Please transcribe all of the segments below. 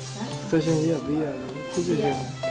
အဲ့လိုမရဘူးဆက်ရှင်ကြီးကပေးရတ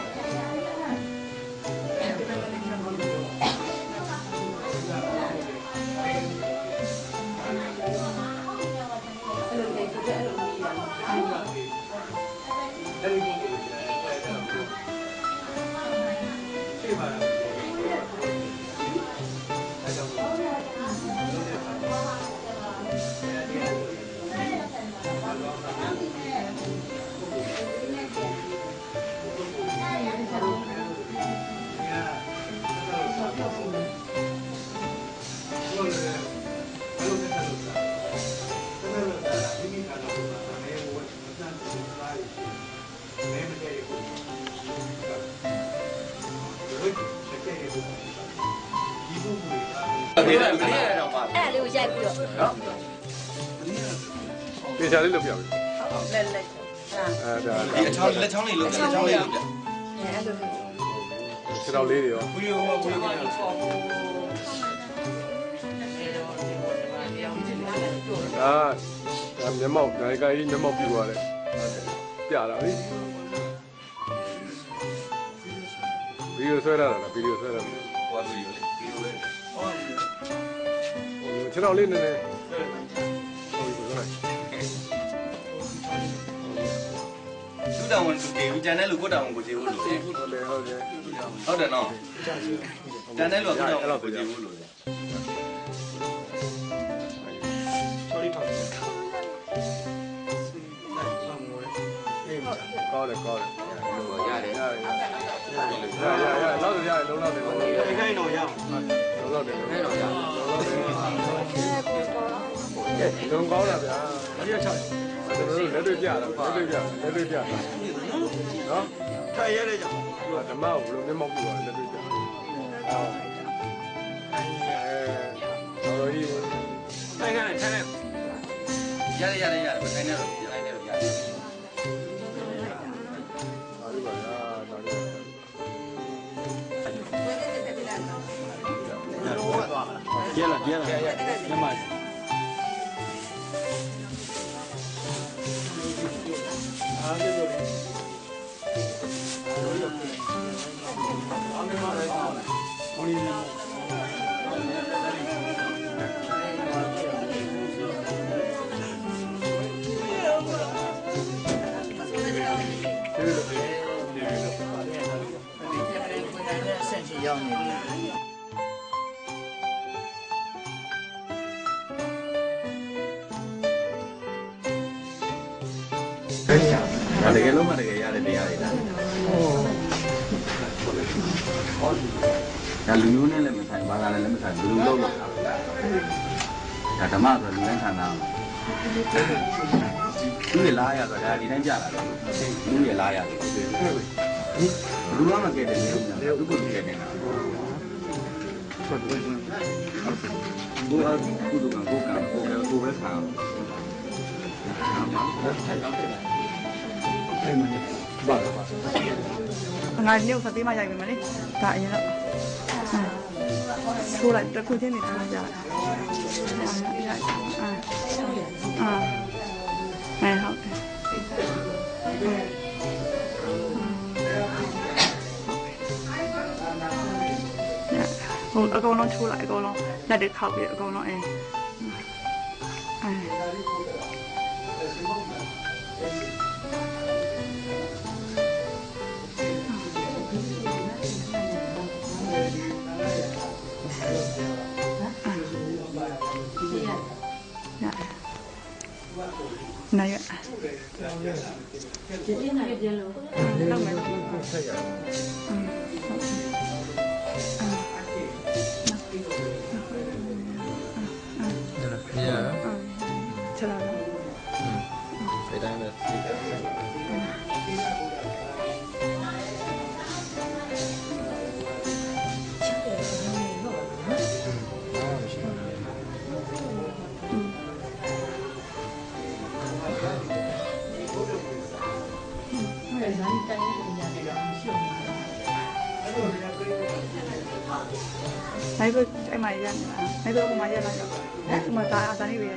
န်က န်ဒီနေ့မနေ့ကတော့ပါအဲ့ဒါလေးကိုရိုက်ပြီးတော့နော်တေချာလေးလုပ်ပြပြီလက်လက်ဟာအဲဒါဒီအချောင်းလက်ချောင်းလေးလုပ်တယ်လက်ချောင်းလေးလုပ်တယ်အဲ့လိုလေးခြေတော်လေးတွေရောဘူးရောဘူးရောအာဒါမျက်မှောက်ဒါကကြီးမျက်မှောက်ပြီးသွားတယ်ပြတာလေဗီဒီယိုဆွဲရတာလားဗီဒီယိုဆွဲရတာဟိုဘူးရောဒီလိုလေ ခြေတော်လေးနည်းနည်းဟုတ်ပြီဆိုတော့သူတောင်ဝင်သူတေဘူးကျန်တဲ့လူကိုတောင်ဝင်ကိုကျေဘူးလို့လေဟုတ်တယ်ဟုတ်တယ်ဟုတ်တယ်နော်ကျန်တဲ့လူ ကကိုတောင်ဝင်ကိုကျေဘူးလို့လေကောင်းတယ်ကောင်းတယ်ရတယ်ရတယ်ရရရလောက်ရရလုံးလောက်တယ်လုံးလောက်တယ်ဒီခိုင်းတော့ရအောင်လုံးလောက်တယ်အဲ့တော့ရလုံးကော င်းတာ တော်တို့လက်တွေ့ပြတာလက်တွေ့ပြလက်တွေ့ပြနော်ထိုင်ရတဲ့ကြောင့်ဓမ္မကိုဘယ်လိုမျက်မှောက်ပြုရလဲလက်တွေ့ပြဟုတ်အဲတော်တော်ကြီးထိုင်ခိုင်းတယ်ထိုင်လိုက်ရတယ်ရတယ်ရတယ်ခိုင်းနေတော့ခိုင်းနေတော့ရတယ်ဒါလေးပါဗျာဒါလေးကျဲလာကျဲလာညမဒါတကယ်လို့မှတကယ်ရတဲ့တရားတွေလားဒါလူမျိုးနဲ့လည်းမဆိုင်ဘာသာနဲ့လည်းမဆိုင်ဘယ်လိုလုပ်လို့ဒါဓမ္မဆိုလူတိုင်းခံတာသူရလားရဆိုတာဒီတိုင်းကြတာလေသူရလားရတယ်လူကမကဲတယ်လေသူကကဲတယ်လားဘုရားကုသကကိုကံကိုကကိုပဲခံအောင် Bago pa. Pangalan niyo, pati mayayagin mo ni. Tayo na. Kulay, kulay niya nito. Ah. Ah. May hawak. Ah. 我阿公拢出来，阿公拢，那得靠边阿公拢哎。 ရဒီနေ့ကပြန်လို့လောက်မယ်မြ နိုင်တော့အဲ့မှာရနေတာနိုင်တော့ဘုမရလာတော့ဒီမှာဒါအတန်းလေး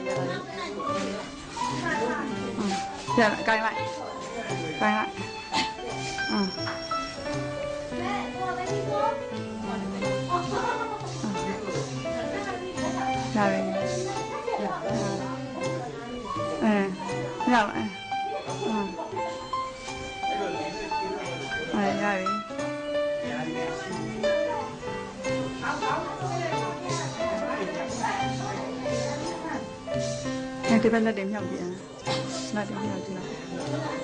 အဲဒီဘက်လက်တွေမြောက်ပြန်လက်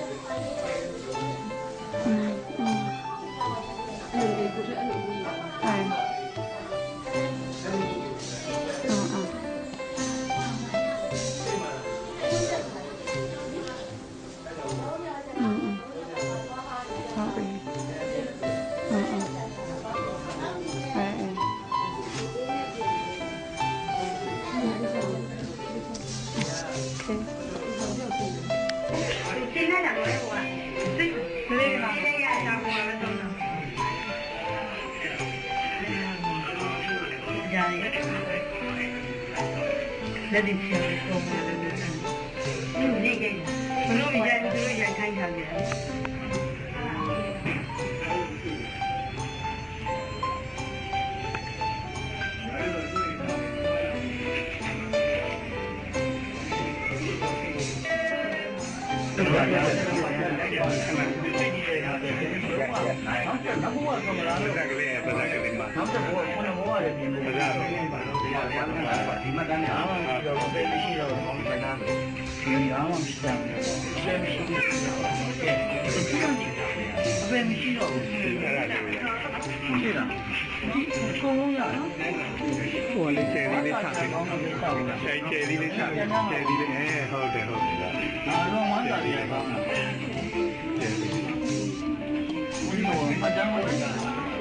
လ ဒီမှာတန်းအားမရှိတော့ဘယ်မရှိတော့ဘောင်းပြန်လာဒီအားမှမရှိတော့ရှယ်မရှိဘူးအဘယ်မရှိတော့ဘူးအဲ့ဒါလေးရှိတာဒီကိုလုံးရနော်ဟိုလေးကျယ်လေးလေးချတယ်ကောင်းတော့စောက်နေတာကျယ်ကျယ်လေးလေးချတယ်ကျယ်လေးလေးအဲဟုတ်တယ်ဟုတ်တယ်အားလုံးဝမ်းသာတယ်ကောင်းတာကျယ်လေးဘယ်လိုမှတမ်းမလို့ရတေးရတေးရတယ်လက်တွေချနေတာမှတမ်းပြင်တာရမှာပါပဲဒီနေ့မှာလည်းလက်ကျယ်ရဘာမှမအားပဲလည်းမရဘူး။ရပြီ။ဆောင်းလေးလေးလေးအစင်မရဘူးဘယ်လိုလဲဘိုးလိုရအောင်တိုင်းလေးလေးတိုင်းတို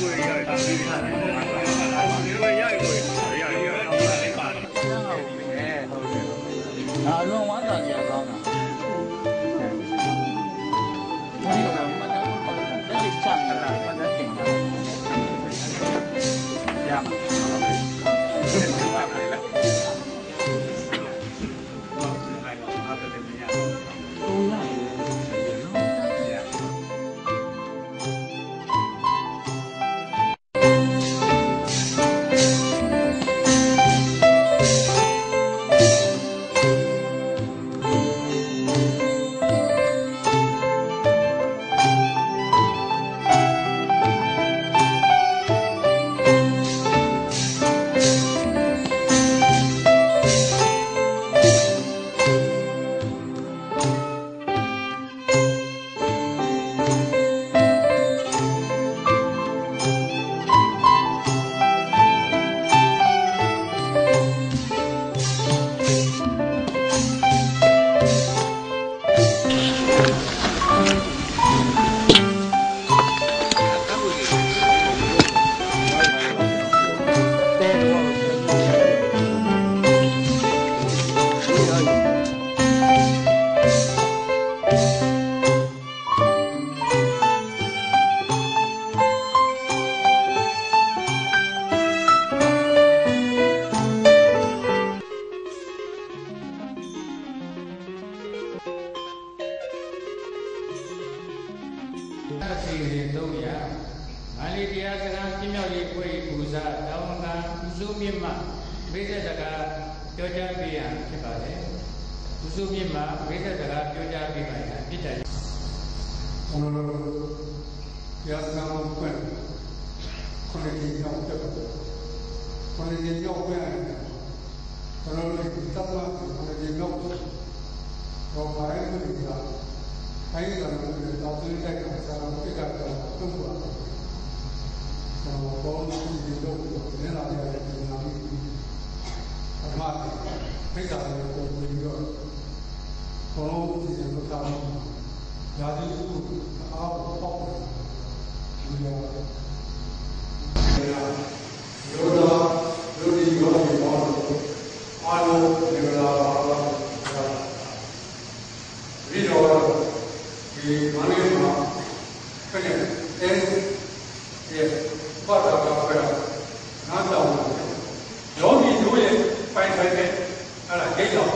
ကိုရရတယ်ဒီမှာရရကိုရရရရပါတော့ဟုတ်တယ်အားလုံးဝမ်းသာကြရကောင်းတာ ခိုင်းတယ်လို့ပြောတော့သူတိုက်ကစားတော့ပြတ်ကတော့တုံးပါကျွန်တော်ဘောလုံးကြီးတို့နည်းလာတယ်ဒီနာမည်အမှားဖိတ်တာလည်းပုံပြီးတော့ဘောလုံးကြီးတို့ထားတော့ရာသီဥတုအားပေါက်တယ်ဒီလိုရောဒါလူဒီရောဒီဘောအားလုံးဒီလိုလာပါဒီတော့ဒီမန္တလေးမှာခက်တယ်အဲဘာသာကပဲနားတောင်းရောဒီတို့ရဲ့ပိုင်ဆိုင်တဲ့အဲ့ဒါဂိတ်တော်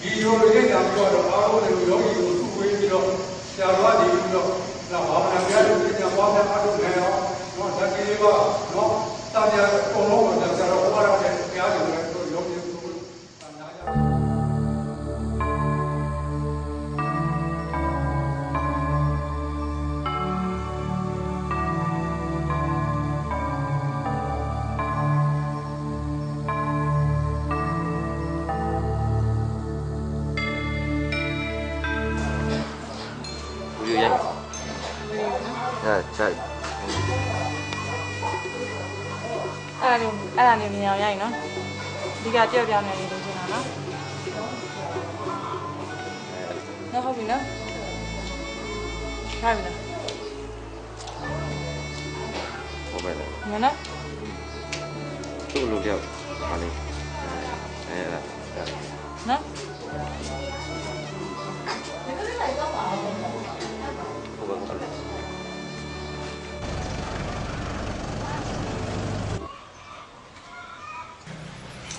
ဒီလိုဂိတ် တော်ပြောတော့အားလုံးတွေရောဒီကိုသူ့ဝေးပြီးတော့ဆရာတော်ဒီပြီးတော့တော့ဘာမှမပြောဘူးပြန်သွားပြန်အားထုတ်နေတော့တော့ဓာတ်ကြီးကတော့တာပြအကုန်လုံးကို ဟုတ်ပြီနော်ဟုတ်မယ်လေညနော်သူ့လူတယောက်ဟာလေအဲအဲ့ဒါနော်ဟုတ်ပါဘူးလေ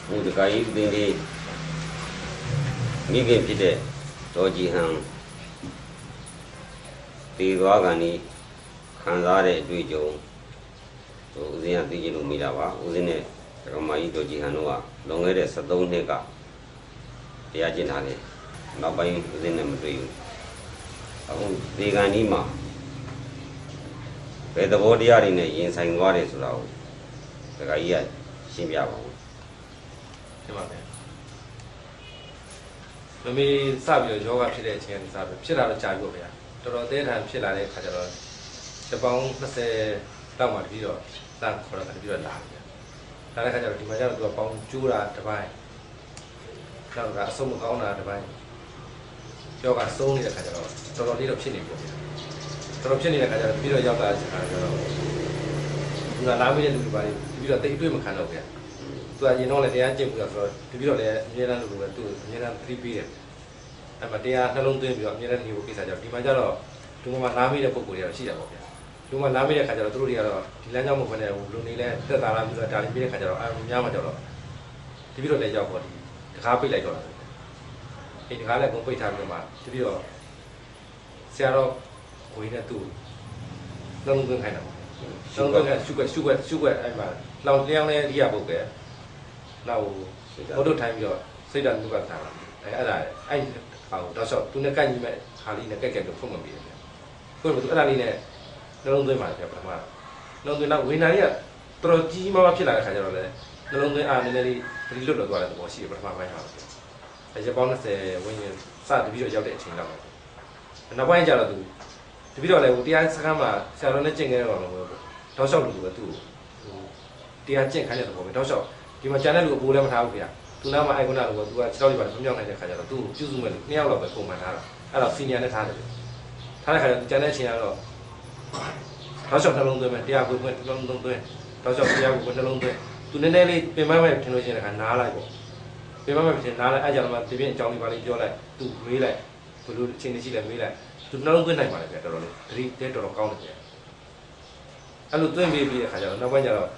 ဘုဒ္ဓဂါယီပင်လေးမိခင်ဖြစ်တဲ့ဒေါ်ကြည်ဟန် တေသွားကန်ဒီခံစားတဲ့အတွေ့အကြုံဟိုဦးဇင်းကသိကြလို့မိတာပါဦးဇင်းနဲ့ဒကမာကြီးဒေါ်ကြည်ဟန်တို့ကလွန်ခဲ့တဲ့73နှစ်ကတရားကျင့်တာလေနောက်ပိုင်းဦးဇင်းနဲ့မတွေ့ဘူးအခုဒီကန်ဒီမှာဘယ်သဘောတရားတွေနဲ့ရင်ဆိုင်သွားတယ်ဆိုတာကိုဒကာကြီးကရှင်းပြပါဦးဖြစ်ပါမယ်မမေစပြီးတော့ယောဂဖြစ်တဲ့အချိန်ကနေစပြီးဖြစ်လာတော့ကြာပြီပေါ့ဗျာ တော်တော်အသေးထန်ဖြစ်လာတဲ့ခါကျတော့တပေါင်း20လောက်မှတပြီးတော့တန်ခေါ်တော့တပြီးတော့လာပြီဗျာလာတဲ့ခါကျတော့ဒီမှာကျတော့သူကပေါင်းကျိုးတာတစ်ပိုင်းနောက်ကအဆုံးမကောင်းတာတစ်ပိုင်းယောဂဆုံးနေတဲ့ခါကျတော့တော်တော်လေးတော့ဖြစ်နေပြီပေါ့ဗျာတော်တော်ဖြစ်နေတဲ့ခါကျတော့ပြီးတော့ရောက်လာတဲ့ခါကျတော့ဒီကလာမည့်တဲ့လူတွေပါပြီးတော့တိတ်အတွေ့မခံတော့ဗျာသူကရင်တော့လည်းတရားကျင့်ပြီးတော့ဆိုတော့တပြီးတော့လည်းအမြဲတမ်းလိုလိုပဲသူ့အမြဲတမ်းသတိပေးတယ် အဲ့မှာတရားနှလုံးသွင်းပြီးတော့အမြဲတမ်းနေဖို့ကိစ္စကြောင့်ဒီမှာကျတော့ဒီမှာနားမိတဲ့ပုံကိုယ်တွေတော့ရှိတာပေါ့ဗျာဒီမှာနားမိတဲ့ခါကျတော့သူတို့တွေကတော့ဒီလမ်းကြောင်းမဟုတ်ဘဲနဲ့ဟိုလူနေလဲတက်တာလားပြီးတော့ဒါလေးပြီးတဲ့ခါကျတော့အာများမှကျတော့တပြီးတော့လည်းရောက်ပေါ့ဒီတကားပိတ်လိုက်တော့တယ်အဲ့ဒီတကားလည်းကုန်ပိတ်ထားပြီးတော့မှတပြီးတော့ဆရာတော်ဝေးနဲ့သူ့နှလုံးသွင်းခိုင်းတာပေါ့နှလုံးသွင်းခိုင်းရှုွက်ရှုွက်ရှုွက်အဲ့မှာလောင်လျောင်းလဲရိယာပုတ်ပဲနောက်ဘုဒ္ဓထိုင်းပြီးတော့စိတ်ဓာတ်နုကတာအဲအဲ့ဒါအဲ့ ဟာကိုတော့ဆော့သူနဲ့ကန့်ညီမဲ့ခါလေးနဲ့ကက်ကက်လို့ဖုတ်မပြီးတယ်ဗျ။ဖုတ်မသူအဲ့ဒါလေးနဲ့နှလုံးသွင်းပါဗျပထမနှလုံးသွင်းတော့ဝိညာဉ်ကြီးကတော်တော်ကြီးမားမားဖြစ်လာတဲ့ခါကျတော့လေနှလုံးသွင်းအားနည်းနည်းလေးသတိလွတ်လွတ်သွားတဲ့သဘောရှိတယ်ပထမပိုင်းမှာ။အဲရပောင်း20ဝင်းရင်စတပြီးတော့ရောက်တဲ့အချိန်လောက်ပါ။နောက်ပိုင်းကျတော့သူတပြီးတော့လေဟိုတရားစခန်းမှာဆရာတော်နဲ့ကျင့်ခဲ့တော့လို့တော့ဆော့လို့သူကသူ့ဟိုတရားကျင့်ခိုင်းတဲ့သဘောပဲတော့ဆော့ဒီမှာကျန်တဲ့လူအပိုးလည်းမထားဘူးခင်ဗျာ သူနားမှာအိုင်ကွန်နာလို့ကသူက6လောက်ပါဖျောင်းနိုင်တဲ့ခါကျတော့သူ့ကိုပြုစုမဲ့လူ2ယောက်လောက်ပဲပုံမှန်ထားတာအဲ့တော့စီနီယာနဲ့ထားတယ်ထားတဲ့ခါကျတော့ကျန်တဲ့အချိန်ကတော့တောက်လျှောက်နှလုံးသွင်းမယ်တရားကိုယ်နှလုံးသွင်းတောက်လျှောက်တရားကိုယ်နှလုံးသွင်းသူနည်းနည်းလေးပြင်ပန်းမဲ့ထင်လို့ရှိရင်ခါနားလိုက်ပေါ့ပြင်ပန်းမဲ့ထင်နားလိုက်အဲ့ကြောင့်မှဒီပြင်အကြောင်းလေးပါလေးပြောလိုက်သူမေးလိုက်ဘယ်လိုအချိန်ရှိလဲမေးလိုက်သူနှလုံးသွင်းနိုင်ပါလေဗျာတော်တော်လေးသတိတဲတော်တော်ကောင်းတယ်ဗျာအဲ့လိုသွင်းပြီးပြီးတဲ့ခါကျတော့နောက်ပိုင်းကျတော့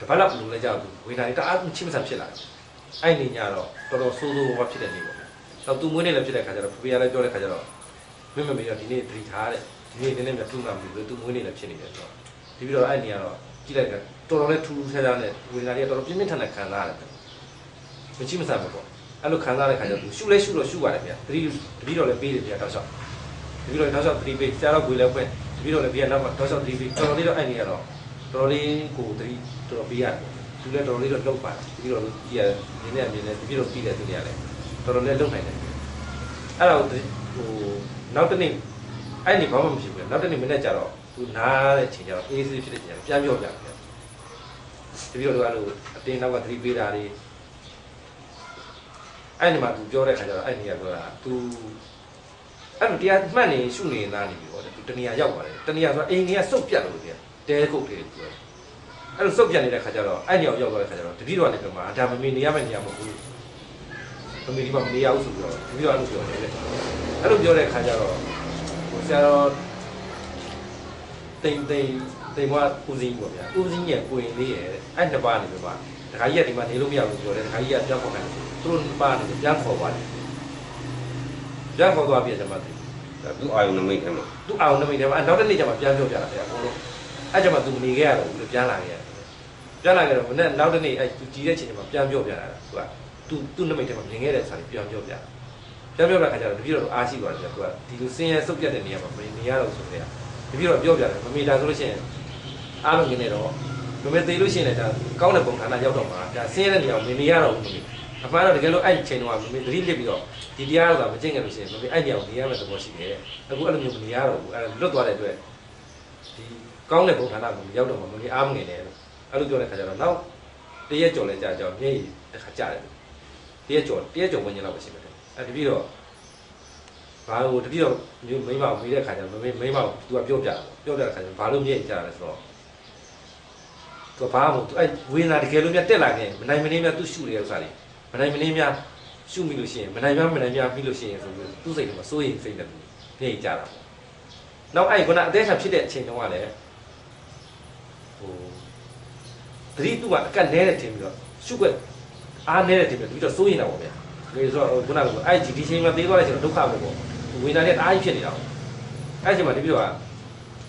တပတ်လောက်လူလဲကြောက်သူဝေဒနာတွေတအားချင်းမဆန်ဖြစ်လာတယ်။ အဲ့နေညတော့တော်တော်ဆိုးဆိုးဝါးဖြစ်တဲ့နေ့ပေါ့။တော့သူမွေးနေ့လည်းဖြစ်တဲ့ခါကျတော့ဖေဖေကလည်းပြောတဲ့ခါကျတော့မင်းမမေကဒီနေ့သတိထားတဲ့ဒီနေ့နည်းနည်းများသူ့မှာပြီးသူမွေးနေလည်းဖြစ်နေတယ်ဆိုတော့ဒီပြီးတော့အဲ့နေကတော့ကြည့်လိုက်တော့တော်တော်လေးထူးထူးခြားခြားနဲ့ဝေဒနာတွေကတော်တော်ပြင်းပြင်းထန်ထန်ခံစားရတယ်မချိမဆန်ဘူးပေါ့အဲ့လိုခံစားတဲ့ခါကျတော့သူရှုလဲရှုတော့ရှုရတယ်ဗျာတတိတတိတော့လည်းပေးတယ်ဗျာတောက်လျှောက်တတိတော့တောက်လျှောက်တတိပေးဆရာတော့ကိုယ်လည်းဖွင့်တတိတော့လည်းဘေးကနောက်မှာတောက်လျှောက်တတိပေးတော်တော်လေးတော့အဲ့နေရတော့တော်တော်လေးကိုတတိတော်တော်ပေးရတယ် သူလည်းတော်တော်လေးတော့လောက်ပါတယ်တတိတော့ကြည့်ရနေနေအမြင်နဲ့တတိတော့ပြီးတယ်သူတွေကလည်းတော်တော်လေးလုံနိုင်တယ်အဲ့တော့ဟိုနောက်တစ်နေ့အဲ့ဒီဘာမှမဖြစ်ဘူးနောက်တစ်နေ့မနေ့ကျတော့သူနားတဲ့ချိန်ကျတော့အေးဆေးဖြစ်တဲ့ချိန်ကျပြန်ပြောပြတယ်ဗျာတတိတော့အဲ့လိုအတင်းနောက်ကတတိပေးတာတွေအဲ့ဒီမှာသူပြောတဲ့ခါကျတော့အဲ့ဒီကပြောတာ तू အဲ့လိုတရားမှတ်နေရှုနေသားနေပြီဟောတယ် तू တဏှာရောက်ပါတယ်တဏှာဆိုတာအိမ်ကြီးကစုပ်ပြတ်လို့တရားတဲခုတ်တယ်ပြော အဲ့လိုစုပ်ပြတ်နေတဲ့ခါကျတော့အဲ့ဒီရောက်ရောက်သွားတဲ့ခါကျတော့တတိတော်လည်းပြောမှာဒါမမေနေရမယ့်နေရာမဟုတ်ဘူးမမေဒီမှာမနေရဘူးဆိုပြီးတော့တတိတော်အဲ့လိုပြောတယ်လေအဲ့လိုပြောတဲ့ခါကျတော့ဟိုဆရာတော်တိမ်တိမ်တိမ်မဦးစင်းပေါ့ဗျာဦးစင်းရဲ့ကိုရင်လေးရဲ့အဲ့နှစ်ပါးနေပြီပါတခါကြီးကဒီမှာနေလို့မရဘူးပြောတယ်တခါကြီးကပြောင်းခေါ်ခိုင်းတယ်သူတို့ပါနေပြန်ခေါ်သွားတယ်ပြန်ခေါ်သွားပြီကျမသိဒါသူ့အာယုံနမိတ်ထဲမှာသူအောင်နမိတ်တယ်မှာနောက်တစ်နေ့ကျမှပြန်ပြောပြတာဗျာအကုန်လုံးအဲ့ကျမှသူမနေခဲ့ရတော့ဘူးလို့ပြန်လာခဲ့ရတယ် ပြန်လာခဲ့တော့မနေ့နောက်တစ်နေ့အဲ့သူကြီးတဲ့ချိန်ကျမှပြန်ပြောပြတာသူကသူသူ့နမိတ်ထဲမှာမြင်ခဲ့တဲ့စာလေးပြန်ပြောပြပြန်ပြောပြတဲ့ခါကျတော့တပည့်တော်အားရှိပါတယ်ဗျာသူကဒီလိုစင်းရဲစုပ်ပြတ်တဲ့နေရာမှာမနေရတော့ဆိုတဲ့တပည့်တော်ပြောပြတယ်မမေတာဆိုလို့ရှိရင်အားလုံးကနေတော့မမေသေးလို့ရှိရင်လည်းဒါကောင်းတဲ့ပုံဌာနရောက်တော့မှာဒါစင်းရဲတဲ့နေရာကိုမနေရတော့ဘူးမမေအမှန်တော့တကယ်လို့အဲ့ချိန်တော့မမေသတိလစ်ပြီးတော့ဒီတရားကမကျင့်ကြလို့ရှိရင်မမေအဲ့နေရာကိုနေရမယ့်သဘောရှိတယ်အခုအဲ့လိုမျိုးမနေရတော့ဘူးအဲ့လွတ်သွားတဲ့အတွက်ဒီကောင်းတဲ့ပုံဌာနကိုရောက်တော့မှာမမေအားမငယ်နဲ့လို့ အဲ့လိုပြောတဲ့ခါကျတော့နောက်တရက်ကြော်လဲကြာကြောမျက်ရည်တစ်ခါကြာတယ်တရက်ကြော်တရက်ကြော်ဝင်ကျင်တော့ပဲရှိမယ်အဲ့တပည့်တော့ဘာလို့တပည့်တော့မျိုးမိမကိုမေးတဲ့ခါကျတော့မမေမိမကို तू ကပြောပြတယ်ပြောပြတဲ့ခါကျတော့ဘာလို့မျက်ရည်ကြာလဲဆိုတော့သူဘာမှမဟုတ်အဲ့ဝေနာတကယ်လို့မြတ်တက်လာခဲ့မနိုင်မနေမြတ်သူ့ရှုတဲ့ဥစ္စာတွေမနိုင်မနေမြတ်ရှုမိလို့ရှိရင်မနိုင်မြတ်မနိုင်မြတ်ပြီးလို့ရှိရင်ဆိုပြီးသူ့စိတ်ထဲမှာစိုးရိမ်စိတ်နဲ့မျက်ရည်ကြာတာပေါ့နောက်အဲ့ခုနအသေးချာဖြစ်တဲ့အချိန်တုန်းကလည်းဟို သတိသူ့ကအကတ်နဲတဲ့ထင်ပြီးတော့ရှုွက်အားနဲတဲ့ထင်ပြီးတော့စိုးရိမ်တာပေါ့ဗျာဒါဆိုတော့ခုနကအဲ့ဒီဒီချိန်မှာသေးသွားတဲ့ချိန်တော့ဒုက္ခပဲပေါ့ဝေနာနဲ့တအားကြီးဖြစ်နေတာပေါ့အဲ့ချိန်မှာဒီပြီးတော့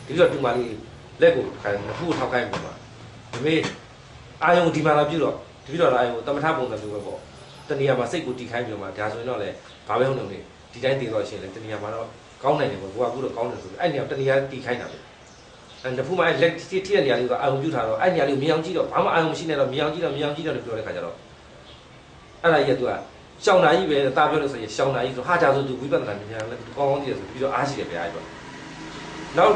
ဒီပြီးတော့တူမလေးလက်ကိုခိုင်းဖူးထောက်ခိုင်းပုံမှာဒီမေးအာယုံဒီမှာလာပြုတော့ဒီပြီးတော့အာယုံတမထပုံစံမျိုးပဲပေါ့တဏှာမှာစိတ်ကိုတီခိုင်းပြီးတော့မှဒါဆိုရင်တော့လေဘာပဲဟုတ်နေလေဒီတိုင်းတည်တော့ရှင်လေတဏှာမှာတော့ကောင်းနိုင်တယ်ပေါ့ကိုကအခုတော့ကောင်းတယ်ဆိုပြီးအဲ့နေရာတဏှာတီခိုင်းတာပဲ အဲ့တဖူးမှာလက်တိတိတဲ့နေရာလေးကအာယုံပြုထားတော့အဲ့နေရာလေးကိုမြင်အောင်ကြည့်တော့ဘာမှအာယုံမရှိနဲ့တော့မြင်အောင်ကြည့်တော့မြင်အောင်ကြည့်တော့ပြောတဲ့ခါကျတော့အဲ့ဒါကြီးကသူကရှောင်းနာကြီးပဲတာပြောလို့ဆိုရင်ရှောင်းနာကြီးဆိုဟာကြဆိုသူဝိပဿနာဉာဏ်လည်းကောင်းကောင်းကြည့်ရဆိုပြီးတော့အားရှိတယ်ဗျာအဲ့တော့နောက်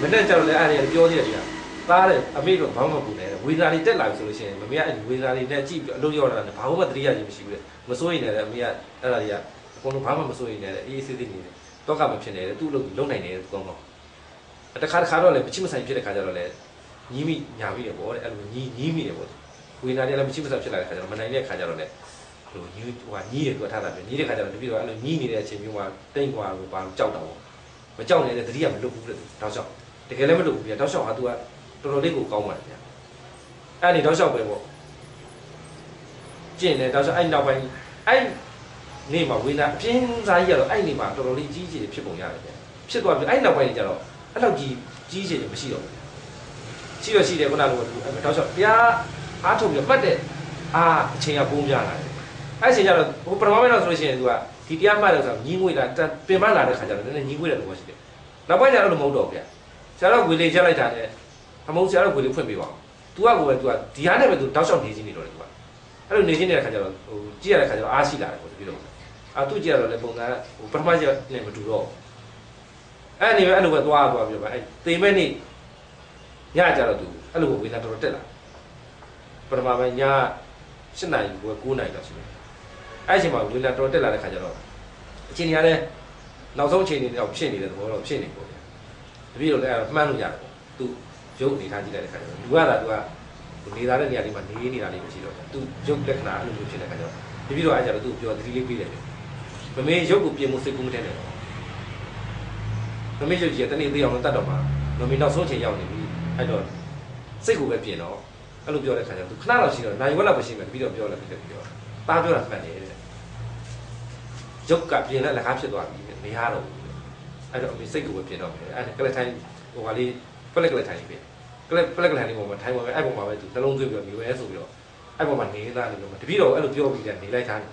မနေ့ကျတော့လည်းအဲ့ဒါပြောသေးတယ်ဗျာသားတဲ့အမေတို့ဘာမှမပူနဲ့ဝေဒနာတွေတက်လာပြီဆိုလို့ရှိရင်မမေကအဲ့ဒီဝေဒနာတွေနဲ့ကြည့်ပြီးအလုပ်ရောက်လာတယ်ဘာမှသတိရခြင်းမရှိဘူးလေမစိုးရင်လည်းအမေကအဲ့ဒါတွေကအကုန်လုံးဘာမှမစိုးရင်လည်းအေးအေးဆေးဆေးနေတယ်တော့ကမဖြစ်နေတယ်သူ့အလုပ်ကိုလုပ်နိုင်တယ်ကောင်းကောင်း တခါတခါတော့လည်းမချိမဆိုင်ဖြစ်တဲ့ခါကျတော့လည်းညီးမိညာပြီးတယ်ပေါ့တဲ့အဲ့လိုညီးညီးမိတယ်ပေါ့ဝေဒနာတွေလည်းမချိမဆိုင်ဖြစ်လာတဲ့ခါကျတော့မနိုင်တဲ့ခါကျတော့လည်းဟိုညီးဟိုကညီးတယ်သူကထားတာပဲညီးတဲ့ခါကျတော့တပည့်တော်အဲ့လိုညီးနေတဲ့အချိန်မျိုးမှာတိတ်ကွာလို့ပါကြောက်တာပေါ့မကြောက်နေတဲ့သတိကမလွတ်ဘူးတဲ့တောက်လျှောက်တကယ်လည်းမလွတ်ဘူးပြတောက်လျှောက်ဟာ तू ကတော်တော်လေးကိုကောင်းပါတယ်ဗျာအဲ့ဒီတောက်လျှောက်ပဲပေါ့ကျင့်တယ်တောက်လျှောက်အဲ့နောက်ပိုင်းအဲ့နေ့မှာဝေနာအပြင်းစားကြီးရတော့အဲ့နေ့မှာတော်တော်လေးကြီးကြီးဖြစ်ပုံရတယ်ဗျာဖြစ်သွားပြီအဲ့နောက်ပိုင်းကျတော့ အဲ့လောက်ကြီးကြီးကြီးမရှိတော့ဘူးရှိတော့ရှိတယ်ခုနကလိုတောက်လျှောက်တရားအားထုတ်ပြီးမှတ်တဲ့အာအချိန်ကပုံပြလာတယ်အဲ့အချိန်ကျတော့ဟိုပထမပိုင်းတော့ဆိုလို့ရှိရင် तू ကဒီတရားမှတ်တယ်ဆိုတာညီးငွေလာပင်မလာတဲ့ခါကျတော့နည်းနည်းညီးငွေတဲ့သဘောရှိတယ်နောက်ပိုင်းကျတော့မဟုတ်တော့ဘူးဗျာဆရာတော်ဝေလေးချက်လိုက်တာနဲ့အမုံဆရာတော်ဝေလေးဖွင့်ပေးပါအောင်။ तू ကကိုပဲ तू ကဒီဟာနဲ့ပဲ तू တောက်လျှောက်နေချင်းနေတော့တယ် तू ကအဲ့လိုနေချင်းနေတဲ့ခါကျတော့ဟိုကြည့်ရတဲ့ခါကျတော့အားရှိလာတယ်ပေါ့ဒီလို။အာသူကြည့်ရတော့လေပုံစံဟိုပထမချက်နဲ့မတူတော့ အဲ့အနေပဲအဲ့လိုပဲသွားသွားပြောပါအဲ့သေမဲ့နေ့ညကြတော့သူအဲ့လိုဝေဒနာတော်တော်တက်လာပထမပိုင်းည7နာရီဘွယ်9နာရီလောက်ဆိုတော့အဲ့အချိန်မှာဝေဒနာတော်တက်လာတဲ့ခါကျတော့အချိန်ညာလဲနောက်ဆုံးအချိန်တွေတော့ဖြစ်နေတဲ့သဘောတော့ဖြစ်နေပေါ့ဗျာတပြည့်တော့လည်းအဲ့မှန်းလို့ရတယ်ပေါ့သူရုပ်အနေထားကြည့်လိုက်တဲ့ခါကျတော့လူကသာသူကနေသားတဲ့နေရာလေးမှာနေနေတာလေးမရှိတော့သူရုပ်လက္ခဏာအဲ့လိုမျိုးဖြစ်တဲ့ခါကျတော့တပြည့်တော့အဲ့ကျတော့သူပြောသတိလေးပေးတယ်မမေရုပ်ကိုပြင်ဖို့စိတ်ကူးမတဲ့နဲ့ မမေရုပ်ကြီးကတနေ့သေးအောင်တတ်တော့မှာမမေနောက်ဆုံးချိန်ရောက်နေပြီအဲ့တော့စိတ်ကိုပဲပြင်တော့အဲ့လိုပြောတဲ့ခါကျတော့ तू ခဏလောက်ရှိတော့နိုင်ဝက်လောက်ပဲရှိမယ်တပည့်တော်ပြောလိုက်ပြီးတော့တားပြောတာမှန်တယ်တဲ့ရုပ်ကပြင်လက်လက်ကားဖြစ်သွားပြီမရတော့ဘူးအဲ့တော့အမေစိတ်ကိုပဲပြင်တော့မယ်အဲ့ကလထိုင်းဟိုကလေးပလက်ကလထိုင်းလေးပြင်ကလပလက်ကလထိုင်းလေးပေါ်မှာထိုင်းပေါ်မှာအဲ့ပေါ်မှာပဲသူနှလုံးသွင်းပြီးတော့နေရဲဆိုပြီးတော့အဲ့ပေါ်မှာနေသားနေလို့တပည့်တော်အဲ့လိုပြောပြီးတယ်နေလိုက်ထားတယ်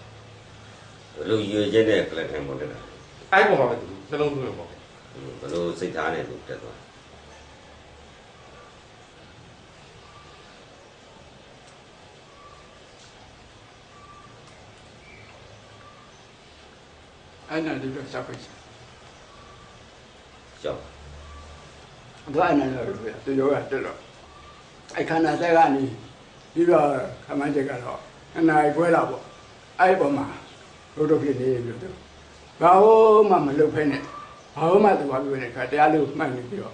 ဘယ်လိုရွေချက်နဲ့ကလပ်ထိုင်ပေါ်တက်တာအဲ့ပေါ်မှာပဲသူနှလုံးသွင်းလို့ပေါ့ ဘယ်လိုစိတ်ထားနဲ့သူတက်သွားအဲ့နာဒီတော့စပိတ်ကြောက်သူအဲ့နာတော့သူရောကတက်တော့အဲ့ခန္ဓာသက်ကနေပြီးတော့ခမန်းချက်ကတော့အနာခွဲလာပေါ့အဲ့ပေါ်မှာရိုးရိုးဖြစ်နေပြီလို့သူဘာလို့မှမလုပ်ဖဲနဲ့ ဘာလို့မှသူဘာပြောနေခါတရားလို့မှတ်နေပြီးတော့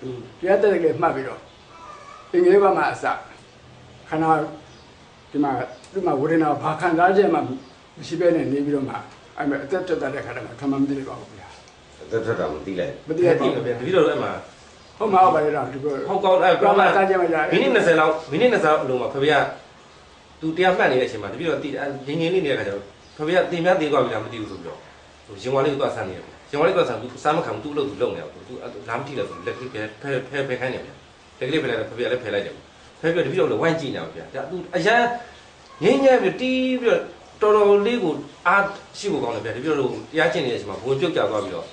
သူတရားတက်တယ်မှတ်ပြီးတော့အင်္ဂလိပ်ဘာမှအစခန္ဓာဒီမှာဒီမှာဝေဒနာဘာခံစားချက်မှမရှိဘဲနဲ့နေပြီးတော့မှအဲ့မဲ့အသက်တက်တဲ့ခါတည်းမှာခမန်းမသိလိုက်ပါဘူးဗျာအသက်ထွက်တာမသိလိုက်မသိရအဲ့ပါဒီဘူးပဲတပည့်တော်အဲ့မှာဟုတ်မှာပါလေတော့ဒီကဟုတ်ကောင်းအဲ့ကောကောင်းင်းလာလာစားကြမှာကြာမိနစ်20လောက်မိနစ်20လောက်အလုံးမှာဖဖေကသူတရားမှတ်နေတဲ့အချိန်မှာတပည့်တော်တီငင်းငင်းလေးနေတဲ့ခါကျတော့ဖဖေကတင်များသေးသွားပြီလားမသိဘူးဆိုပြီးတော့ဟိုရင်ဝါလေးကိုသွားဆန်းနေတယ် ရင်ဝါလေးကဆန်းသူစားမခံသူ့အလုပ်သူလုပ်နေတယ်သူလမ်းမထိလဲဆိုလက်ကလေးဖဲဖဲဖဲဖဲခိုင်းနေပြန်လက်ကလေးဖဲလိုက်တော့ဖဖေကလည်းဖဲလိုက်တယ်ဖဲပြီးတပည့်တော်လည်းဝိုင်းကြည့်နေပါဗျာဒါသူအရန်ငင်းငယ်ပြီးတီးပြီးတော့တော်တော်လေးကိုအားရှိဖို့ကောင်းတယ်ဗျာတပည့်တော်တရားကျင့်နေတဲ့အချိန်မှာဘုံပြုတ်ကြသွားပြီးတော့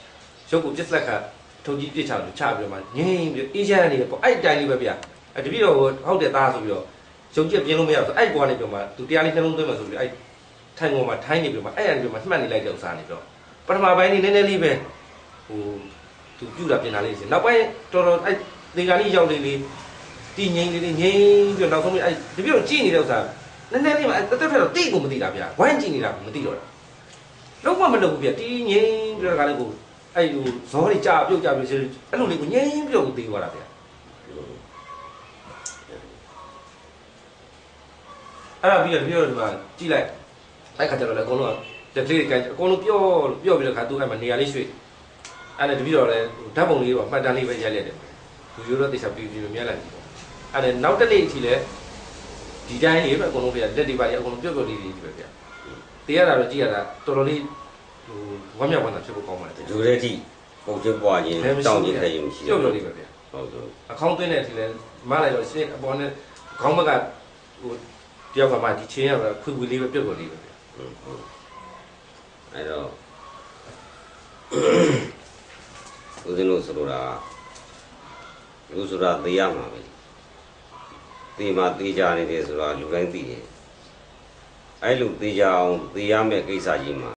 ရုပ်ကိုပြစ်လက်ကထုတ်ကြီးပြစ်ချလို့ချပြီးတော့မှငင်းပြီးအေးချမ်းနေတယ်ပေါ့အဲ့တိုင်းလေးပဲဗျာအဲ့တပည့်တော်ဟုတ်တယ်သားဆိုပြီးတော့ရုံချက်ပြင်းလို့မရဘူးဆိုအဲ့ကွာနေပြောမှသူတရားလေးနှလုံးသွင်းမှဆိုပြီးအဲ့ထိုင်ပေါ်မှာထိုင်းနေပြီးမှအဲ့အန်ပြီးမှမှတ်နေလိုက်တဲ့ဥစ္စာနေပြီးတော့ ပထမပိုင်းနေနည်းနည်းလေးပဲဟိုသူပြူတာပြင်တာလေးရှင်နောက်ပိုင်းတော်တော်အဲ့သင်္ကာလေးရောက်လေးလေးတည်ငိမ့်လေးလေးငိမ့်ပြီးတော့နောက်ဆုံးအဲ့တပည့်တော်ကြည့်နေတဲ့ဥစ္စာနည်းနည်းလေးမှတက်တက်ထတော့တိတ်ကိုမသိတာဗျာဝိုင်းကြည့်နေတာမသိတော့တာလုံးဝမလုပ်ဘူးဗျာတည်ငိမ့်ပြီးတော့ကလည်းကိုအဲ့ဟိုဇောတွေကြာပြုတ်ကြပြီးအဲ့လိုလေးကိုငိမ့်ပြီးတော့သိသွားတာဗျာအဲ့ဒါပြီးတော့ပြီးတော့ဒီမှာကြည့်လိုက်အဲ့ခါကျတော့လည်းအကုန်လုံးက လက်ကလေးတွေကန်အကုန်လုံးပြောလို့ပြောပြီးတော့ခါသူအဲ့မှာနေရာလေးရွှေ့အဲ့ဒါတပြီးတော့လည်းဓာတ်ပုံလေးပေါ့မှတ်တမ်းလေးပဲရိုက်လိုက်တယ်သူရိုးတော့တိကျပြီးပြီးမြဲလိုက်ပြီပေါ့အဲ့ဒါနောက်တစ်နေ့အထိလည်းဒီတိုင်းလေးပဲအကုန်လုံးပြလက်တွေပါရအကုန်လုံးပြော့ပြော့လေးလေးပဲပြတရားတာတော့ကြည့်ရတာတော်တော်လေးဟိုဝမ်းမြောက်ဝမ်းသာဖြစ်ဖို့ကောင်းပါတယ်ဒူတဲ့တိပုံချပွားခြင်းတောင်းခြင်းတဲ့ရင်မရှိပြော့ပြော့လေးပဲပြဟုတ်ဆိုအခေါင်းသွင်းတဲ့အထိလည်းမလိုက်တော့ရှင်းအပေါ်နဲ့ခေါင်းဘက်ကဟိုတယောက်ကမှဒီချင်းရတော့ခွေခွေလေးပဲပြုတ်ပြုတ်လေးပဲပြဟုတ်ဟုတ် အဲ့တော့ဦးဇင်းတို့ဆိုလိုတာလူဆိုတာသိရမှာပဲသိမှသိကြနေတယ်ဆိုတာလူတိုင်းသိတယ်အဲ့လိုသိကြအောင်သိရမယ့်ကိစ္စကြီးမှာ